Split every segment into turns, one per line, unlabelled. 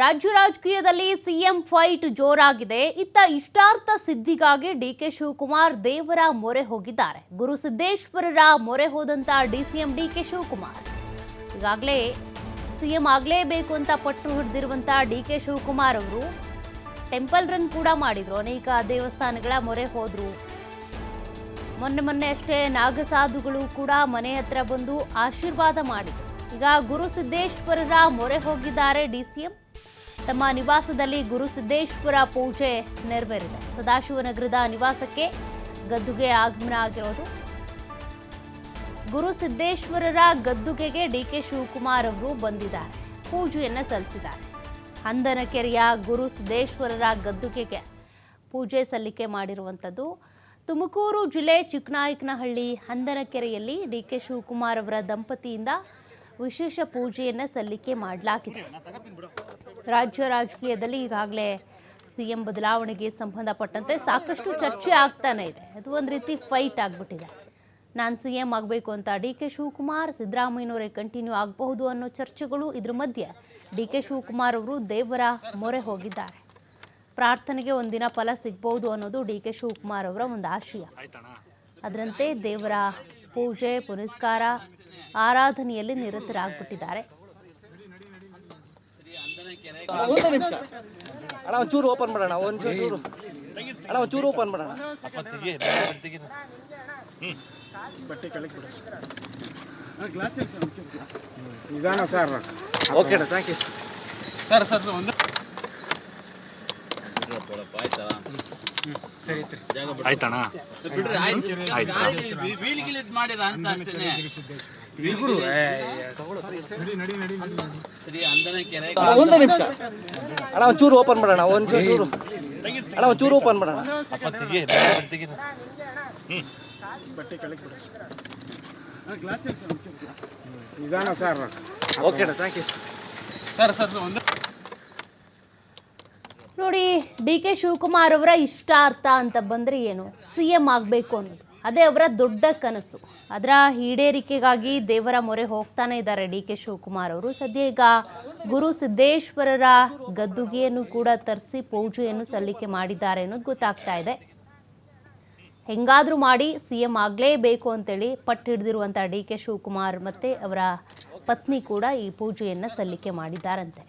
ರಾಜ್ಯ ರಾಜಕೀಯದಲ್ಲಿ CM fight ಜೋರಾಗಿದೆ. ಇತ್ತ ಇಷ್ಟಾರ್ಥ ಸಿದ್ಧಿಗಾಗಿ ಡಿಕೆ ಶಿವಕುಮಾರ್ ದೇವರ ಮೊರೆ ಹೋಗಿದ್ದಾರೆ. ಗುರು ಸಿದ್ದೇಶ್ವರರ ಮೊರೆ ಹೋದಂತ ಡಿಸಿಎಂ ಡಿಕೆ ಶಿವಕುಮಾರ್. ಈಗಾಗಲೇ ಸಿಎಂ ಆಗಲೇಬೇಕು ಅಂತ ಪಟ್ಟು ಹಿಡಿದಿರುವಂತ ಡಿಕೆ ಶಿವಕುಮಾರ್ ಅವರು ಟೆಂಪಲ್ ರನ್ ಕೂಡ ಮಾಡಿದ್ರು. ಅನೇಕ ದೇವಸ್ಥಾನಗಳ ಮೊರೆ ಹೋದ್ರು. ಮೊನ್ನೆ ಮೊನ್ನೆ ಅಷ್ಟೇ ನಾಗಸಾಧುಗಳು ಕೂಡ ಮನೆ ಹತ್ರ ಬಂದು ಆಶೀರ್ವಾದ ಮಾಡಿದ್ರು. ಈಗ ಗುರು ಸಿದ್ದೇಶ್ವರರ ಮೊರೆ ಹೋಗಿದ್ದಾರೆ ಡಿಸಿಎಂ. ತಮ್ಮ ನಿವಾಸದಲ್ಲಿ ಗುರು ಸಿದ್ದೇಶ್ವರ ಪೂಜೆ ನೆರವೇರಿದೆ. ಸದಾಶಿವನಗರದ ನಿವಾಸಕ್ಕೆ ಗದ್ದುಗೆ ಆಗಮನ ಆಗಿರೋದು. ಗುರು ಸಿದ್ದೇಶ್ವರರ ಗದ್ದುಗೆಗೆ ಡಿಕೆ ಶಿವಕುಮಾರ್ ಅವರು ಬಂದಿದ್ದಾರೆ. ಪೂಜೆಯನ್ನು ಸಲ್ಲಿಸಿದ್ದಾರೆ. ಹಂದನಕೆರೆಯ ಗುರು ಸಿದ್ದೇಶ್ವರರ ಗದ್ದುಗೆಗೆ ಪೂಜೆ ಸಲ್ಲಿಕೆ ಮಾಡಿರುವಂಥದ್ದು. ತುಮಕೂರು ಜಿಲ್ಲೆ ಚಿಕ್ಕನಾಯಕನಹಳ್ಳಿ ಹಂದನಕೆರೆಯಲ್ಲಿ ಡಿ ಕೆ ಶಿವಕುಮಾರ್ ಅವರ ದಂಪತಿಯಿಂದ ವಿಶೇಷ ಪೂಜೆಯನ್ನು ಸಲ್ಲಿಕೆ ಮಾಡಲಾಗಿದೆ. ರಾಜ್ಯ ರಾಜಕೀಯದಲ್ಲಿ ಈಗಾಗಲೇ ಸಿಎಂ ಬದಲಾವಣೆಗೆ ಸಂಬಂಧಪಟ್ಟಂತೆ ಸಾಕಷ್ಟು ಚರ್ಚೆ ಆಗ್ತಾನೆ ಇದೆ. ಅದು ಒಂದು ರೀತಿ ಫೈಟ್ ಆಗಿಬಿಟ್ಟಿದೆ. ನಾನು ಸಿ ಎಂ ಆಗಬೇಕು ಅಂತ ಡಿ ಕೆ ಶಿವಕುಮಾರ್, ಸಿದ್ದರಾಮಯ್ಯನವರೇ ಕಂಟಿನ್ಯೂ ಆಗಬಹುದು ಅನ್ನೋ ಚರ್ಚೆಗಳು ಇದ್ರ ಮಧ್ಯೆ ಡಿ ಕೆ ಶಿವಕುಮಾರ್ ಅವರು ದೇವರ ಮೊರೆ ಹೋಗಿದ್ದಾರೆ. ಪ್ರಾರ್ಥನೆಗೆ ಒಂದಿನ ಫಲ ಸಿಗ್ಬೋದು ಅನ್ನೋದು ಡಿ ಕೆ ಶಿವಕುಮಾರ್ ಅವರ ಒಂದು ಆಶಯ. ಅದರಂತೆ ದೇವರ ಪೂಜೆ, ಪುನಸ್ಕಾರ ಆರಾಧನೆಯಲ್ಲಿ ನಿರತರಾಗ್ಬಿಟ್ಟಿದ್ದಾರೆ.
ಒಂದು ನಿಮಿಷ. ಅಣ್ಣ ಒಂಚೂರು ಓಪನ್ ಮಾಡೋಣ ಒಂಚೂರು ಅಣ್ಣ ಒಂಚೂರು ಓಪನ್ ಮಾಡೋಣ.
ನಿಧಾನ sir
okay thank you
sir sir ಒಂದು
ಆಯ್ತಣ್ಣ.
ಬಿಡ್ರಿ ಆಯ್ತು. ಮಾಡಿರ ಅಂತ ಅಷ್ಟೇನೆ.
ನಡಿ ನಡಿ ನಡಿ ನಡಿ
ಶ್ರೀ ಅಂದನ ಕೆರೆ
ಒಂದು ನಿಮಿಷ. ಅಣ್ಣ ಒಂಚೂರು ಓಪನ್ ಮಾಡೋಣ ಒಂಚೂರು ಅಣ್ಣ ಒಂಚೂರು ಓಪನ್ ಮಾಡೋಣ.
ಬಟ್ಟೆ ಕೆಳಗೆ ಬಿಡು ಗ್ಲಾಸ್ ನಿಧಾನ ಸರ್
ಓಕೆ ಅಣ್ಣ ಥ್ಯಾಂಕ್ ಯು
ಸರ್ ಸರ್ ಒಂದು
ನೋಡಿ ಡಿ ಕೆ ಶಿವಕುಮಾರ್ ಅವರ ಇಷ್ಟಾರ್ಥ ಅಂತ ಬಂದರೆ ಏನು? ಸಿ ಎಂ ಆಗಬೇಕು ಅನ್ನೋದು. ಅದೇ ಅವರ ದೊಡ್ಡ ಕನಸು. ಅದರ ಈಡೇರಿಕೆಗಾಗಿ ದೇವರ ಮೊರೆ ಹೋಗ್ತಾನೆ ಇದ್ದಾರೆ ಡಿ ಕೆ ಶಿವಕುಮಾರ್ ಅವರು. ಸದ್ಯ ಈಗ ಗುರು ಸಿದ್ದೇಶ್ವರರ ಗದ್ದುಗೆಯನ್ನು ಕೂಡ ತರಿಸಿ ಪೂಜೆಯನ್ನು ಸಲ್ಲಿಕೆ ಮಾಡಿದ್ದಾರೆ ಅನ್ನೋದು ಗೊತ್ತಾಗ್ತಾ ಇದೆ. ಹೆಂಗಾದ್ರೂ ಮಾಡಿ ಸಿ ಎಂ ಆಗಲೇಬೇಕು ಅಂತೇಳಿ ಪಟ್ಟು ಹಿಡಿದಿರುವಂಥ ಡಿ ಕೆ ಶಿವಕುಮಾರ್ ಮತ್ತು ಅವರ ಪತ್ನಿ ಕೂಡ ಈ ಪೂಜೆಯನ್ನು ಸಲ್ಲಿಕೆ ಮಾಡಿದ್ದಾರಂತೆ.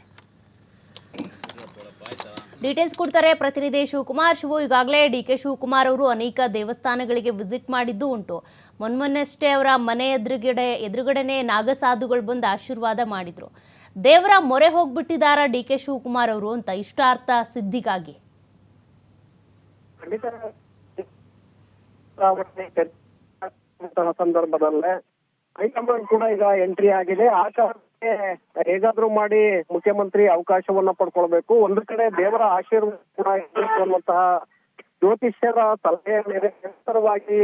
ಡೀಟೇಲ್ಸ್ ಕೊಡ್ತಾರೆ. ಪ್ರತಿನಿಧಿ ಶಿವಕುಮಾರ್, ಶಿವು ಈಗಾಗಲೇ ಡಿ ಕೆ ಶಿವಕುಮಾರ್ ಅವರು ಅನೇಕ ದೇವಸ್ಥಾನಗಳಿಗೆ ವಿಸಿಟ್ ಮಾಡಿದ್ದು ಉಂಟು. ಮೊನ್ಮೊನ್ನೆಷ್ಟೇ ಅವರ ಮನೆ ಎದುರುಗಡೆ, ಎದುರುಗಡೆನೆ ನಾಗಸಾಧುಗಳು ಬಂದು ಆಶೀರ್ವಾದ ಮಾಡಿದ್ರು. ದೇವರ ಮೊರೆ ಹೋಗ್ಬಿಟ್ಟಿದಾರ ಡಿ ಕೆ ಶಿವಕುಮಾರ್ ಅವರು ಅಂತ ಇಷ್ಟಾರ್ಥ ಸಿದ್ಧಿಗಾಗಿ?
ಸಂದರ್ಭದಲ್ಲೇ ಹೈಕಮಾಂಡ್ ಕೂಡ ಈಗ ಎಂಟ್ರಿ ಆಗಿದೆ. ಆ ಕಾರಣಕ್ಕೆ ಹೇಗಾದ್ರೂ ಮಾಡಿ ಮುಖ್ಯಮಂತ್ರಿ ಅವಕಾಶವನ್ನ ಪಡ್ಕೊಳ್ಬೇಕು. ಒಂದು ಕಡೆ ದೇವರ ಆಶೀರ್ವಾದ ಕೂಡ ಇರಬೇಕು ಅನ್ನುವಂತಹ ಜ್ಯೋತಿಷ್ಯರ ಸಲಹೆ ಮೇಲೆ ನಿರಂತರವಾಗಿ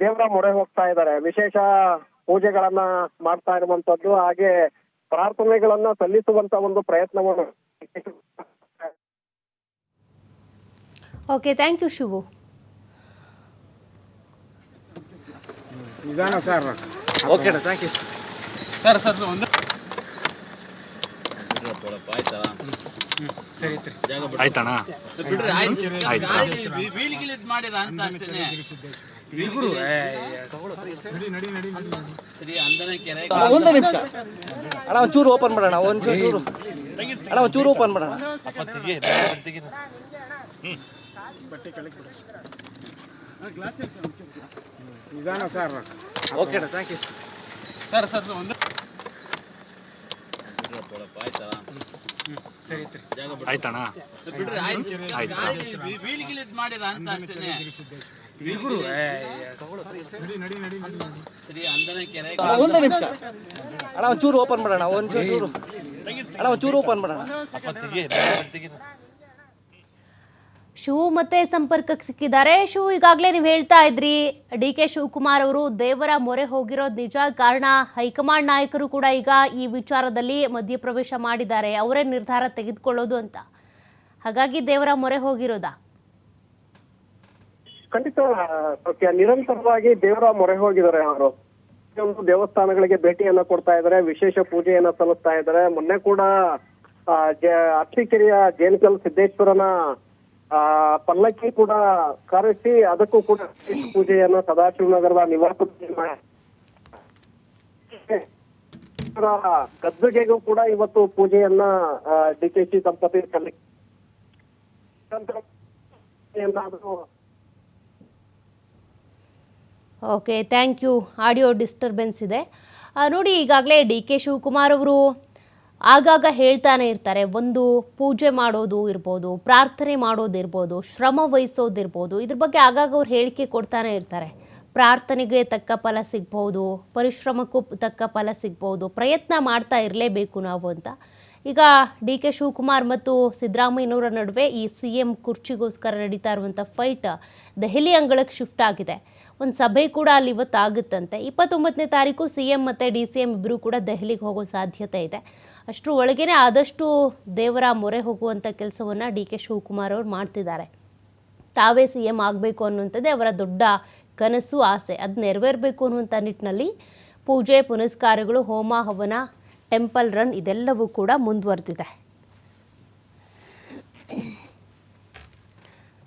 ದೇವರ ಮೊರೆ ಹೋಗ್ತಾ ಇದ್ದಾರೆ. ವಿಶೇಷ ಪೂಜೆಗಳನ್ನ ಮಾಡ್ತಾ ಇರುವಂತದ್ದು ಹಾಗೆ ಪ್ರಾರ್ಥನೆಗಳನ್ನ ಸಲ್ಲಿಸುವಂತ ಒಂದು ಪ್ರಯತ್ನವನ್ನು
ಓಕೆ ಥ್ಯಾಂಕ್ ಯು ಶಿವು
ನಿಧಾನ ಸರ್
ಓಕೆ ಅಣ್ಣ ಥ್ಯಾಂಕ್ ಯು
ಸರ್ ಸರ್ ಒಂದು
ಆಯ್ತಣ್ಣ?
ಮಾಡಿರ ಅಂತ ಅಷ್ಟೇನೆ.
ನಡಿ ನಡಿ ನಡಿ ನಡಿ
ಶ್ರೀ ಅಂದನ ಕೆರೆ.
ಒಂದು ನಿಮಿಷ. ಅಣ್ಣ ಒಂಚೂರು ಓಪನ್ ಮಾಡೋಣ ಒಂಚೂರು ಅಣ್ಣ ಒಂಚೂರು ಓಪನ್ ಮಾಡೋಣ.
ಬಟ್ಟೆ ಬಿಡು sir.
Okay thank you
sir sir ಒಂದು.
ಆಯ್ತಣ್ಣ?
ಬಿಡ್ರಿ ಆಯ್ತು. ಬೀಳಿಗಿಲಿದ್ ಮಾಡಿರ ಅಂತ ಅಷ್ಟೇನೆ.
ನಡಿ ನಡಿ ನಡಿ ನಡಿ
ಶ್ರೀ ಅಂದನ ಕೆರೆ.
ಒಂದು ನಿಮಿಷ. ಅಣ್ಣ ಒಂಚೂರು ಓಪನ್ ಮಾಡೋಣ ಒಂಚೂರು. ಅಣ್ಣ ಒಂಚೂರು ಓಪನ್ ಮಾಡೋಣ.
ಶಿವು ಮತ್ತೆ ಸಂಪರ್ಕಕ್ಕೆ ಸಿಕ್ಕಿದ್ದಾರೆ. ಶಿವು ಈಗಾಗಲೇ ನೀವು ಹೇಳ್ತಾ ಇದ್ರಿ, ಡಿ ಕೆ ಶಿವಕುಮಾರ್ ಅವರು ದೇವರ ಮೊರೆ ಹೋಗಿರೋದು ನಿಜ. ಕಾರಣ ಹೈಕಮಾಂಡ್ ನಾಯಕರು ಕೂಡ ಈಗ ಈ ವಿಚಾರದಲ್ಲಿ ಮಧ್ಯಪ್ರವೇಶ ಮಾಡಿದ್ದಾರೆ. ಅವರೇ ನಿರ್ಧಾರ ತೆಗೆದುಕೊಳ್ಳೋದು ಅಂತ. ಹಾಗಾಗಿ ದೇವರ ಮೊರೆ ಹೋಗಿರೋದಾ?
ಖಂಡಿತ ನಿರಂತರವಾಗಿ ದೇವರ ಮೊರೆ ಹೋಗಿದ್ದಾರೆ ಅವರು. ಒಂದು ದೇವಸ್ಥಾನಗಳಿಗೆ ಭೇಟಿಯನ್ನ ಕೊಡ್ತಾ ಇದ್ದಾರೆ, ವಿಶೇಷ ಪೂಜೆಯನ್ನ ಸಲ್ಲಿಸ್ತಾ ಇದ್ದಾರೆ. ಮೊನ್ನೆ ಕೂಡ ಅರಸೀಕೆರೆಯ ಜೇನುಕಲ್ ಸಿದ್ದೇಶ್ವರನ ಆ, ಪಲ್ಲಕ್ಕಿ ಕೂಡ ಕರೆಸಿ, ಅದಕ್ಕೂ ಕೂಡ ವಿಶೇಷ ಪೂಜೆಯನ್ನು ಸದಾಶಿವನಗರದ ಅವರ ಗದ್ದುಗೆಗೂ ಕೂಡ ಇವತ್ತು ಪೂಜೆಯನ್ನ ಡಿ ಕೆ ಸಿ ದಂಪತಿ
okay thank you audio disturbance ಇದೆ. ನೋಡಿ ಈಗಾಗಲೇ ಡಿ ಕೆ ಶಿವಕುಮಾರ್ ಅವರು ಆಗಾಗ ಹೇಳ್ತಾನೆ ಇರ್ತಾರೆ, ಒಂದು ಪೂಜೆ ಮಾಡೋದು ಇರ್ಬೋದು, ಪ್ರಾರ್ಥನೆ ಮಾಡೋದಿರ್ಬೋದು ಶ್ರಮ ವಹಿಸೋದಿರ್ಬೋದು ಇದ್ರ ಬಗ್ಗೆ ಆಗಾಗ ಅವ್ರು ಹೇಳಿಕೆ ಕೊಡ್ತಾನೆ ಇರ್ತಾರೆ. ಪ್ರಾರ್ಥನೆಗೆ ತಕ್ಕ ಫಲ ಸಿಗ್ಬೋದು, ಪರಿಶ್ರಮಕ್ಕೂ ತಕ್ಕ ಫಲ ಸಿಗ್ಬೋದು, ಪ್ರಯತ್ನ ಮಾಡ್ತಾ ಇರಲೇಬೇಕು ನಾವು ಅಂತ. ಈಗ ಡಿ ಕೆ ಶಿವಕುಮಾರ್ ಮತ್ತು ಸಿದ್ದರಾಮಯ್ಯನವರ ನಡುವೆ ಈ ಸಿ ಎಂ ಕುರ್ಚಿಗೋಸ್ಕರ ನಡೀತಾ ಇರುವಂಥ ಫೈಟ್ ದೆಹಲಿ ಅಂಗಳಕ್ಕೆ ಶಿಫ್ಟ್ ಆಗಿದೆ. ಒಂದು ಸಭೆ ಕೂಡ ಅಲ್ಲಿ ಇವತ್ತು ಆಗುತ್ತಂತೆ ಇಪ್ಪತ್ತೊಂಬತ್ತನೇ ತಾರೀಕು ಸಿ ಎಂ ಮತ್ತು ಡಿ ಸಿ ಎಂ ಇಬ್ಬರೂ ಕೂಡ ದೆಹಲಿಗೆ ಹೋಗೋ ಸಾಧ್ಯತೆ ಇದೆ. ಅಷ್ಟರ ಒಳಗೇನೆ ಆದಷ್ಟು ದೇವರ ಮೊರೆ ಹೋಗುವಂಥ ಕೆಲಸವನ್ನು ಡಿ ಕೆ ಶಿವಕುಮಾರ್ ಅವರು ಮಾಡ್ತಿದ್ದಾರೆ. ತಾವೇ ಸಿ ಎಂ ಆಗಬೇಕು ಅನ್ನುವಂಥದ್ದೇ ಅವರ ದೊಡ್ಡ ಕನಸು, ಆಸೆ. ಅದು ನೆರವೇರಬೇಕು ಅನ್ನುವಂಥ ನಿಟ್ಟಿನಲ್ಲಿ ಪೂಜೆ, ಪುನಸ್ಕಾರಗಳು, ಹೋಮ, ಹವನ ಟೆಂಪಲ್ ರನ್ ಇದೆಲ್ಲವೂ ಕೂಡ ಮುಂದುವರೆದಿದೆ.